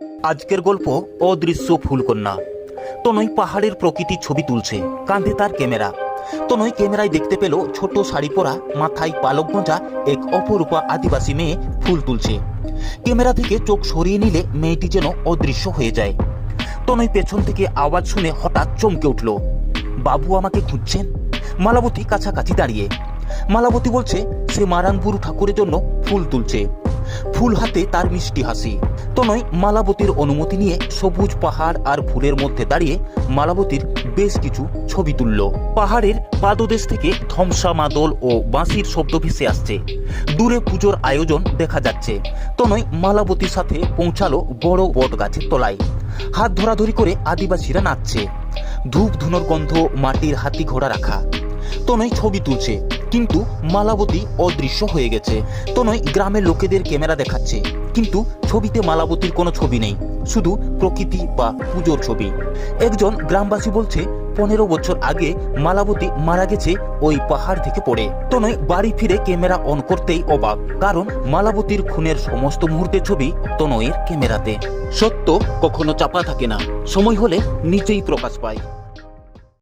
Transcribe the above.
আজকের গল্প অদৃশ্য ফুলকন্যা। তনয় পাহাড়ের প্রকৃতির ছবি তুলছে, কাঁধে তার ক্যামেরা। তনয় ক্যামেরায় দেখতে পেল ছোট শাড়ি পরা মাথায় পালক গোঁজা এক অপরূপা আদিবাসী মেয়ে ফুল তুলছে। ক্যামেরা থেকে চোখ সরিয়ে নিলে মেয়েটি যেন অদৃশ্য হয়ে যায়। তনয় পেছন থেকে আওয়াজ শুনে হঠাৎ চমকে উঠল, বাবু আমাকে খুঁজছেন? মালাবতী কাছাকাছি দাঁড়িয়ে। মালাবতী বলছে, সে মারানপুর ঠাকুরের জন্য ফুল তুলছে। ফুল হাতে তার মিষ্টি হাসি। তনয় মালাবতীর অনুমতি নিয়ে সবুজ পাহাড় আর ফুলের মধ্যে দাঁড়িয়ে মালাবতীর বেশ কিছু ছবি তুলল। পাহাড়ের পাদদেশ থেকে ধমসা মাদল ও বাঁশির শব্দ ভেসে আসছে। দূরে পুজোর আয়োজন দেখা যাচ্ছে। তনয় মালাবতীর সাথে পৌঁছালো বড় বট গাছের তলায়। হাত ধরাধরি করে আদিবাসীরা নাচছে। ধূপ ধুনোর গন্ধ মাটির হাতি ঘোড়া রাখা। তনয় ছবি তুলছে। কিন্তু মালাবতী অদৃশ্য হয়ে গেছে। তনয় গ্রামের লোকেদের ক্যামেরা দেখাচ্ছে। কিন্তু ছবিতে মালাবতীর কোনো ছবি নেই, শুধু প্রকৃতি বা পুজোর ছবি। একজন গ্রামবাসী বলছে, পনেরো বছর আগে মালাবতী মারা গেছে ওই পাহাড় থেকে পড়ে। তনয় বাড়ি ফিরে ক্যামেরা অন করতেই অবাক, কারণ মালাবতীর খুনের সমস্ত মুহূর্তের ছবি তনয়ের ক্যামেরাতে। সত্য কখনো চাপা থাকে না, সময় হলে নিজেই প্রকাশ পায়।